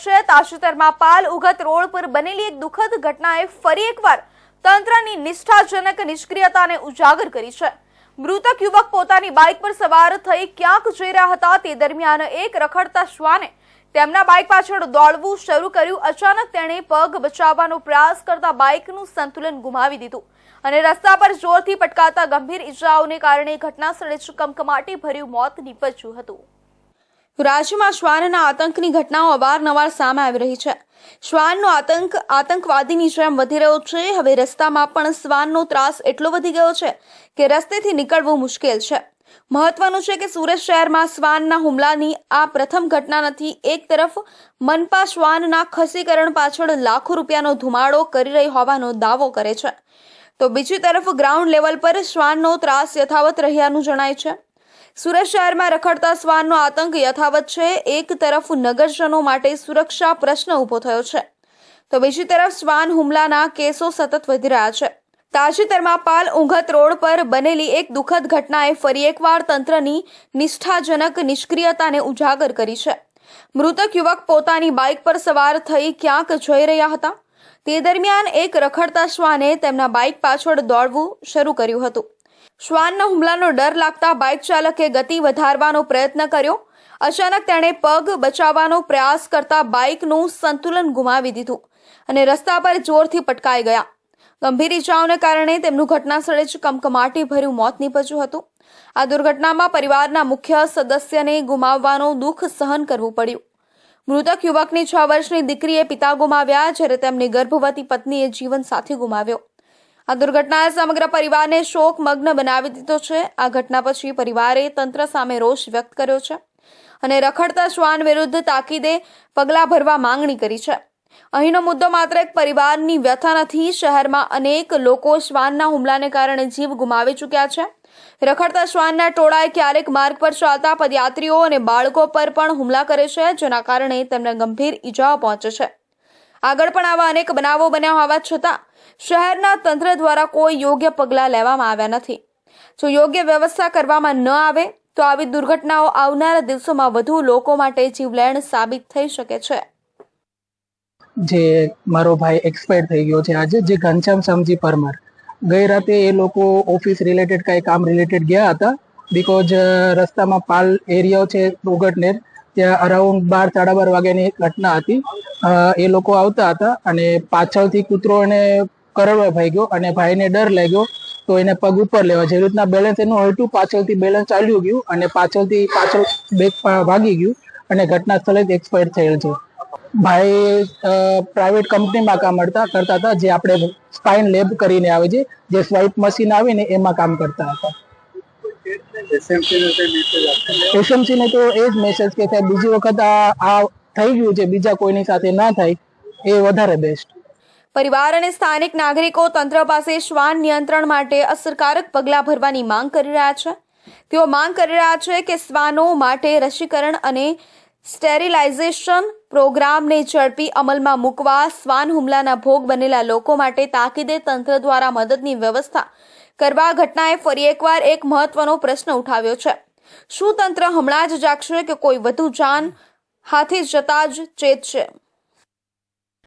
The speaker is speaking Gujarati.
છે તાજેતરમાં પાલ ઉગત રોડ પર બનેલી એક દુઃખદ ઘટનાએ ફરી એકવાર તંત્રની નિષ્ઠાજનક નિષ્ક્રિયતાને ઉજાગર કરી છે. મૃતક યુવક પોતાની બાઇક પર સવાર થઈ ક્યાંક જઈ રહ્યા હતા તે દરમિયાન એક રખડતા શ્વાને તેમના બાઇક પાછળ દોડવું શરૂ કર્યું. અચાનક તેણે પગ બચાવવાનો પ્રયાસ કરતા બાઇકનું સંતુલન ગુમાવી દીધું અને રસ્તા પર જોરથી પટકાતા ગંભીર ઇજાઓને કારણે ઘટના સ્થળે જ કમકમાટી ભર્યું મોત નીપજ્યું હતું. રાજ્યમાં શ્વાનના આતંકની ઘટનાઓ અવારનવાર સામે આવી રહી છે. શ્વાનનો આતંક આતંકવાદીની જેમ વધી રહ્યો છે. હવે રસ્તામાં પણ શ્વાનનો ત્રાસ એટલો વધી ગયો છે કે રસ્તેથી નીકળવું મુશ્કેલ છે. મહત્વનું છે કે સુરત શહેરમાં શ્વાનના હુમલાની આ પ્રથમ ઘટના નથી. એક તરફ મનપા શ્વાનના ખસીકરણ પાછળ લાખો રૂપિયાનો ધુમાડો કરી રહી હોવાનો દાવો કરે છે. તો બીજી તરફ ગ્રાઉન્ડ લેવલ પર શ્વાનનો ત્રાસ યથાવત રહ્યાનું જણાય છે. સુરત શહેરમાં રખડતા શ્વાનનો આતંક યથાવત છે. એક તરફ નગરજનો માટે સુરક્ષા પ્રશ્ન ઊભો થયો છે. તો બીજી તરફ શ્વાન હુમલાના કેસો સતત વધી રહ્યા છે. તાજેતરમાં પાલ ઉંઘત રોડ પર બનેલી એક દુઃખદ ઘટનાએ ફરી એકવાર તંત્રની નિષ્ઠાજનક નિષ્ક્રિયતાને ઉજાગર કરી છે. મૃતક યુવક પોતાની બાઇક પર સવાર થઈ ક્યાંક જઈ રહ્યા હતા. તે દરમિયાન એક રખડતા શ્વાને તેમના બાઇક પાછળ દોડવું શરૂ કર્યું હતું. શ્વાનના હુમલાનો ડર લાગતા બાઇક ચાલકે ગતિ વધારવાનો પ્રયત્ન કર્યો. અચાનક તેણે પગ બચાવવાનો પ્રયાસ કરતા બાઇકનું સંતુલન ગુમાવી દીધું અને રસ્તા પર જોરથી પટકાઈ ગયા. ગંભીર ઇજાઓને કારણે તેમનું ઘટના સ્થળે જ કમકમાટી ભર્યું મોત નીપજ્યું હતું. આ દુર્ઘટનામાં પરિવારના મુખ્ય સદસ્યને ગુમાવવાનું દુઃખ સહન કરવું પડ્યું. મૃતક યુવકની છ વર્ષની દીકરીએ પિતા ગુમાવ્યા, જ્યારે તેમની ગર્ભવતી પત્નીએ જીવન સાથી ગુમાવ્યો. આ દુર્ઘટનાએ સમગ્ર પરિવારને શોકમગ્ન બનાવી દીધો છે. આ ઘટના પછી પરિવારે તંત્ર સામે રોષ વ્યક્ત કર્યો છે અને રખડતા શ્વાન વિરુદ્ધ તાકીદે પગલાં ભરવા માંગણી કરી છે. અહીંનો મુદ્દો માત્ર એક પરિવારની વ્યથા નથી, શહેરમાં અનેક લોકો શ્વાનના હુમલાને કારણે જીવ ગુમાવી ચૂક્યા છે. રખડતા શ્વાનના ટોળાએ ક્યારેક માર્ગ પર ચાલતા પદયાત્રીઓ અને બાળકો પર પણ હુમલા કરે છે, જેના કારણે તેમને ગંભીર ઈજાઓ પહોંચે છે. આગળ પણ આવા અનેક બનાવો બન્યા હોવા છતાં શહેરના તંત્ર દ્વારા કોઈ યોગ્ય પગલાં લેવામાં આવ્યા નથી. જો યોગ્ય વ્યવસ્થા કરવામાં ન આવે, તો આવી દુર્ઘટનાઓ આવનારા દિવસોમાં વધુ લોકો માટે જીવલેણ સાબિત થઈ શકે છે. જે મારો ભાઈ એક્સપાયર થઈ ગયો છે આજે, જે ઘનશ્યામ શામજી પરમાર. ગઈ રાતે એ લોકો ઓફિસ રિલેટેડ કાંઈ કામ રિલેટેડ ગયા હતા બીકોઝ રસ્તામાં પાલ એરિયા છે ઉગટનેર ત્યાં અરાઉન્ડ બાર, સાડા બાર વાગ્યાની એક ઘટના હતી. એ લોકો આવતા હતા અને પાછળથી કૂતરો એને કરડવા ભાઈ ગયો અને ભાઈને ડર લાગ્યો તો એને પગ ઉપર લેવા. જે રીતના બેલેન્સ એનું હલતું પાછળથી બેલેન્સ ચાલ્યું ગયું અને પાછળથી પાછળ બેગ ભાગી ગયું અને ઘટના સ્થળે જ એક્સપાયર થયેલ છે. ભાઈ પ્રાઇવેટ કંપનીમાં કામ કરતા કરતા હતા, જે આપણે સ્પાઇન લેબ કરીને આવે છે, જે સ્વાઇપ મશીન આવીને એમાં કામ કરતા હતા. એસએમસી ને તો એ જ મેસેજ કે સાહેબ, બીજી વખત આ થઈ ગયું છે, બીજા કોઈની સાથે ના થાય, એ વધારે બેસ્ટ પરિવાર અને સ્થાનિક નાગરિકો તંત્ર પાસે શ્વાન નિયંત્રણ માટે અસરકારક પગલાં ભરવાની માંગ કરી રહ્યા છે. તેઓ માંગ કરી રહ્યા છે કે શ્વાનો માટે રસીકરણ અને સ્ટેરિલાઇઝેશન પ્રોગ્રામને ઝડપી અમલમાં મૂકવા, શ્વાન હુમલાના ભોગ બનેલા લોકો માટે તાકીદે તંત્ર દ્વારા મદદની વ્યવસ્થા કરવા ઘટનાએ ફરી એકવાર એક મહત્વનો પ્રશ્ન ઉઠાવ્યો છે. શું તંત્ર હમણાં જ જાગશે કે કોઈ વધુ જાન હાથે જતા જ ચેતશે?